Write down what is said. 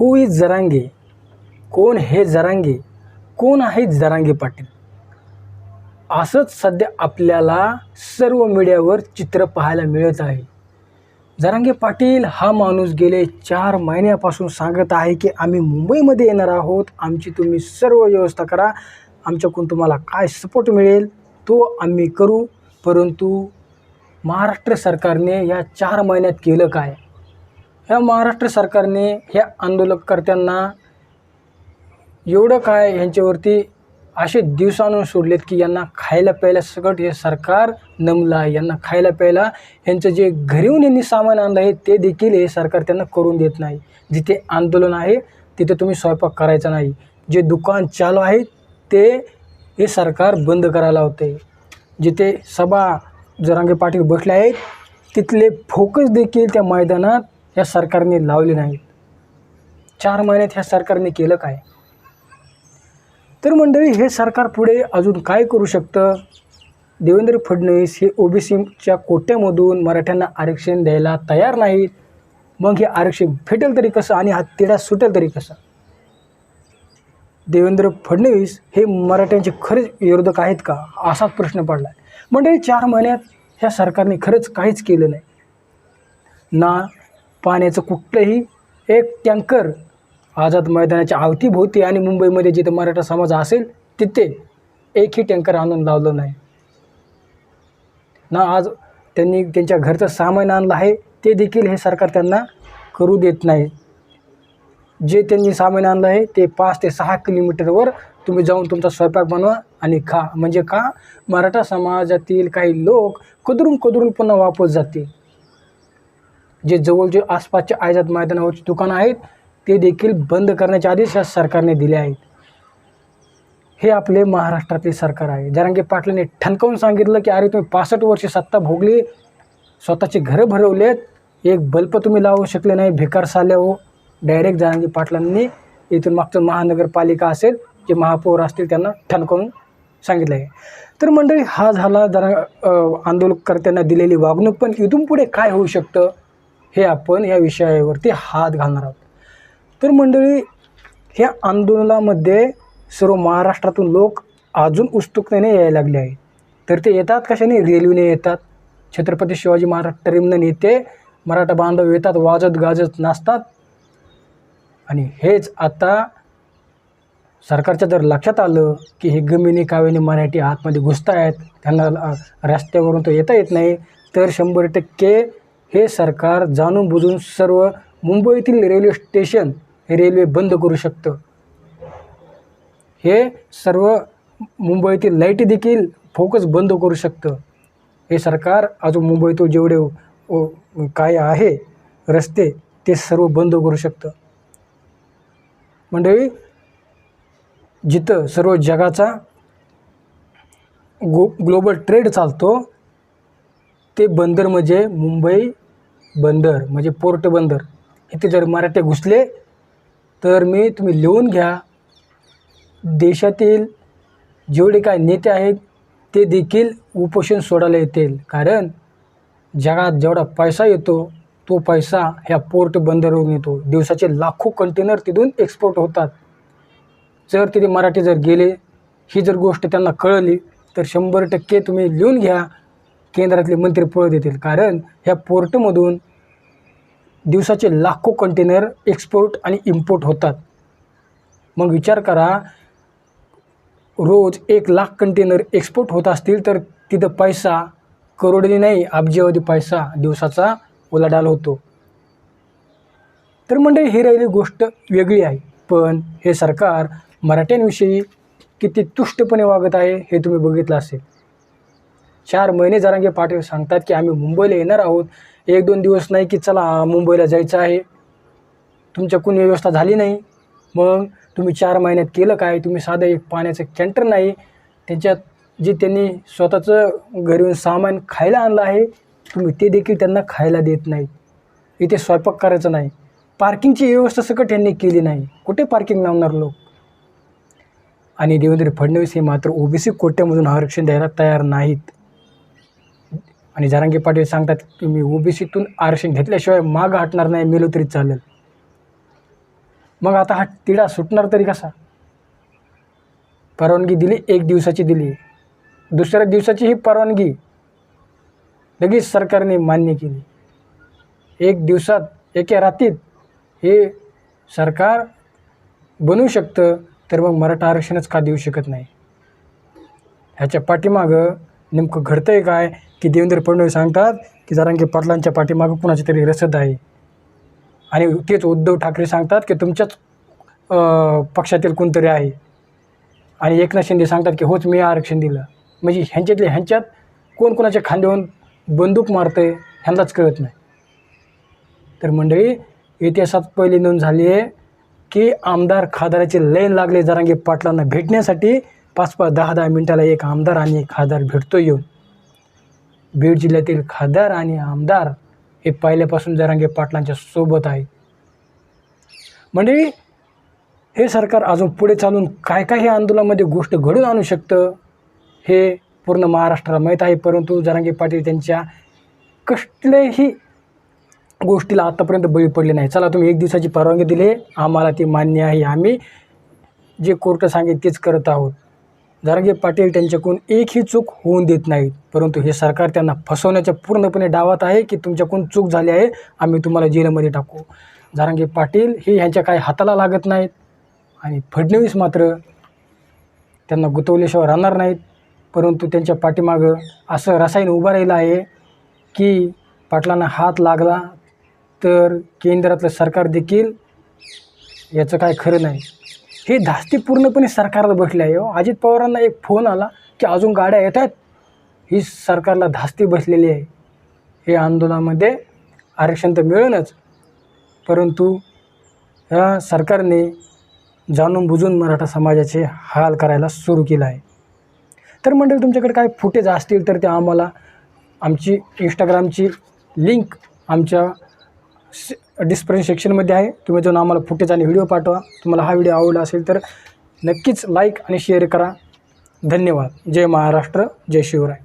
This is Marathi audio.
हु इज जरांगे कोण हे जरांगे कोण आहे जरांगे पाटील? असंच सध्या आपल्याला सर्व मीडियावर चित्र पाहायला मिळत आहे. जरांगे पाटील हा माणूस गेले चार महिन्यापासून सांगत आहे की आम्ही मुंबईमध्ये येणार आहोत. आमची तुम्ही सर्व व्यवस्था करा. आमच्याकडून तुम्हाला काय सपोर्ट मिळेल तो आम्ही करू. परंतु महाराष्ट्र सरकारने या चार महिन्यात केलं काय? ह्या महाराष्ट्र सरकारने ह्या आंदोलनकर्त्यांना एवढं काय ह्यांच्यावरती असे दिवस आणून सोडलेत की यांना खायला प्यायला सगळं हे सरकार नमलं आहे. यांना खायला प्यायला यांचं जे घरीहून यांनी सामान आणलं आहे ते देखील हे सरकार त्यांना करून देत नाही. जिथे आंदोलन आहे तिथे तुम्ही स्वयंपाक करायचा नाही. जे दुकान चालू आहे ते हे सरकार बंद करायला होते जिथे सभा जरांगे पाटील बसले आहेत तिथले फोकस देखील त्या मैदानात ह्या सरकारने लावले नाहीत चार महिन्यात ह्या सरकारने केलं काय? तर मंडळी हे सरकार पुढे अजून काय करू शकतं? देवेंद्र फडणवीस हे ओबीसीच्या कोट्यामधून मराठ्यांना आरक्षण द्यायला तयार नाहीत. मग हे आरक्षण भेटेल तरी कसं आणि हा तिढा सुटेल तरी कसं? देवेंद्र फडणवीस हे मराठ्यांचे खरेच विरोधक आहेत का? असाच प्रश्न पडला आहे मंडळी चार महिन्यात ह्या सरकारने खरंच काहीच केलं नाही. ना पाण्याचं कुठलंही एक टँकर आझाद मैदानाच्या अवतीभोवती आणि मुंबईमध्ये जिथे मराठा समाज असेल तिथे एकही टँकर आणून लावलं नाही. ना आज त्यांनी त्यांच्या घरचं सामान आणलं आहे ते देखील हे सरकार त्यांना करू देत नाही. जे त्यांनी सामान आणलं आहे ते पाच ते सहा किलोमीटरवर तुम्ही जाऊन तुमचा स्वयंपाक बनवा आणि खा. म्हणजे का? मराठा समाजातील काही लोक कदरून कदरून पुन्हा वापस जातील. जे जवळचे आसपासच्या आयजात मैदानावरची दुकानं आहेत ते देखील बंद करण्याचे आदेश या सरकारने दिले आहेत. हे आपले महाराष्ट्रातले सरकार आहे. जरांगे पाटलांनी ठणकावून सांगितलं की अरे तुम्ही पासष्ट वर्षे सत्ता भोगली स्वतःचे घरं भरवलेत एक बल्ब तुम्ही लावू शकले नाही भिकार साल्या हो. डायरेक्ट जरांगे पाटलांनी इथून मागचं महानगरपालिका असेल जे महापौर असतील त्यांना ठणकावून सांगितलं आहे. तर मंडळी हा झाला जरा आंदोलनकर्त्यांना दिलेली वागणूक पण इथून पुढे काय होऊ शकतं? हे आपण या विषयावरती हात घालणार आहोत. तर मंडळी ह्या आंदोलनामध्ये सर्व महाराष्ट्रातून लोक अजून उत्सुकतेने यायला लागले आहेत. तर ते येतात कशाने? रेल्वेने येतात. छत्रपती शिवाजी महाराज टर्मिनल येते मराठा बांधव येतात वाजत गाजत नाचतात. आणि हेच आता सरकारच्या जर लक्षात आलं की हे गमिनी कावेनी मराठी आतमध्ये घुसत आहेत त्यांना रस्त्यावरून तो येता येत नाही तर शंभर टक्के हे सरकार जाणून बुजून सर्व मुंबईतील रेल्वे स्टेशन हे रेल्वे बंद करू शकतं. हे सर्व मुंबईतील लाईटी देखील फोकस बंद करू शकतं. हे सरकार अजून मुंबईतून जेवढे काय आहे रस्ते ते सर्व बंद करू शकतं. मंडळी जिथं सर्व जगाचा गो ग्लोबल ट्रेड चालतो ते बंदर म्हणजे मुंबई बंदर म्हणजे पोर्ट बंदर. इथे जर मराठे घुसले तर मी तुम्ही लिहून घ्या. देशातील जेवढे काय नेते आहेत ते देखील उपोषण सोडायला येतील. कारण जगात जेवढा पैसा येतो तो पैसा ह्या पोर्ट बंदरवरून येतो. दिवसाचे लाखो कंटेनर तिथून एक्सपोर्ट होतात. जर तिथे मराठी जर गेले ही जर गोष्ट त्यांना कळली तर शंभर टक्के तुम्ही लिहून घ्या. केंद्रातले मंत्री पळत येतील कारण ह्या पोर्टमधून दिवसाचे लाखो कंटेनर एक्सपोर्ट आणि इम्पोर्ट होतात. मग विचार करा रोज एक लाख कंटेनर एक्सपोर्ट होत असतील तर तिथं पैसा करोडनी नाही अब्जावधी पैसा दिवसाचा उलाढाल होतो. तर मंडळी ही राहिली गोष्ट वेगळी आहे. पण हे सरकार मराठ्यांविषयी किती तुष्टपणे वागत आहे हे तुम्ही बघितलं असेल. चार महिने जरांगे पाटील सांगतात की आम्ही मुंबईला येणार आहोत. एक दोन दिवस नाही की चला मुंबईला जायचं आहे. तुमच्याकडून व्यवस्था झाली नाही. मग तुम्ही चार महिन्यात केलं काय? तुम्ही साधं एक पाण्याचं कॅन्टर नाही. त्यांच्यात जे त्यांनी स्वतःचं घरून सामान खायला आणलं आहे तुम्ही ते देखील त्यांना खायला देत नाहीत इथे स्वयंपाक करायचं नाही. पार्किंगची व्यवस्था सकट यांनी केली नाही. कुठे पार्किंग लावणार लोक? आणि देवेंद्र फडणवीस हे मात्र ओबीसी कोट्यामधून आरक्षण द्यायला तयार नाहीत. आणि जरांगे पाटील सांगतात की मी ओबीसीतून आरक्षण घेतल्याशिवाय मागं हटणार नाही मेलो तरी चालेल. मग आता हा तिढा सुटणार तरी कसा? परवानगी दिली एक दिवसाची दिली. दुसऱ्या दिवसाची ही परवानगी लगेच सरकारने मान्य केली. एक दिवसात एका रात्रीत हे सरकार बनवू शकतं तर मग मराठा आरक्षणच का देऊ शकत नाही? ह्याच्या पाठीमागं नेमकं घडतं आहे काय? की देवेंद्र फडणवीस सांगतात की जरांगे पाटलांच्या पाठीमागं कुणाची तरी रसद आहे. आणि तेच उद्धव ठाकरे सांगतात की तुमच्याच पक्षातील कोणतरी आहे. आणि एकनाथ शिंदे सांगतात की होच मी आरक्षण दिलं. म्हणजे ह्यांच्यातले ह्यांच्यात कोण कोणाच्या खांद्यावरून बंदूक मारतं आहे ह्यांनाच कळत नाही. तर मंडळी इतिहासात पहिली नोंद झाली आहे की आमदार खासदाराचे लाईन लागले जरांगे पाटलांना भेटण्यासाठी पाच पाच दहा दहा मिनिटाला एक आमदार आणि एक खासदार भेटतो येऊन. बीड जिल्ह्यातील खासदार आणि आमदार हे पहिल्यापासून जरांगे पाटलांच्या सोबत आहे. म्हणजे हे सरकार अजून पुढे चालून काय काय हे आंदोलनामध्ये गोष्ट घडून आणू शकतं हे पूर्ण महाराष्ट्राला माहीत आहे. परंतु जरांगे पाटील त्यांच्या कसल्याही गोष्टीला आत्तापर्यंत बळी पडले नाही. चला तुम्ही एक दिवसाची परवानगी दिली. आम्हाला ती मान्य आहे. आम्ही जे कोर्ट सांगेल तेच करत आहोत. जरांगे पाटील त्यांच्याकडून एकही चूक होऊन देत नाहीत. परंतु हे सरकार त्यांना फसवण्याच्या पूर्णपणे डावात आहे की तुमच्याकडून चूक झाली आहे आम्ही तुम्हाला जेलमध्ये टाकू. जारांगे पाटील हे ह्यांच्या काही हाताला लागत नाहीत आणि फडणवीस मात्र त्यांना गुतवल्याशिवाय राहणार नाहीत. परंतु त्यांच्या पाठीमागं असं रसायन उभं राहिलं आहे की पाटलांना हात लागला तर केंद्रातलं सरकार देखील याचं काय खरं नाही. हे धास्ती पूर्णपणे सरकारला बसले आहे हो. अजित पवारांना एक फोन आला की अजून गाड्या येत आहेत. ही सरकारला धास्ती बसलेली आहे. हे आंदोलनामध्ये आरक्षण तर मिळेलच परंतु या सरकारने जाणून बुजून मराठा समाजाचे हाल करायला सुरू केला आहे. तर मंडळी तुमच्याकडे काय फुटेज असतील तर ते आम्हाला आमची इंस्टाग्रामची लिंक आमच्या डिस्प्ले सेक्शनमध्ये आहे. तुम्ही जाऊन आम्हाला फुटेज आणि व्हिडिओ पाठवा. तुम्हाला हा व्हिडिओ आवडला असेल तर नक्कीच लाईक आणि शेअर करा. धन्यवाद. जय महाराष्ट्र. जय शिवराय.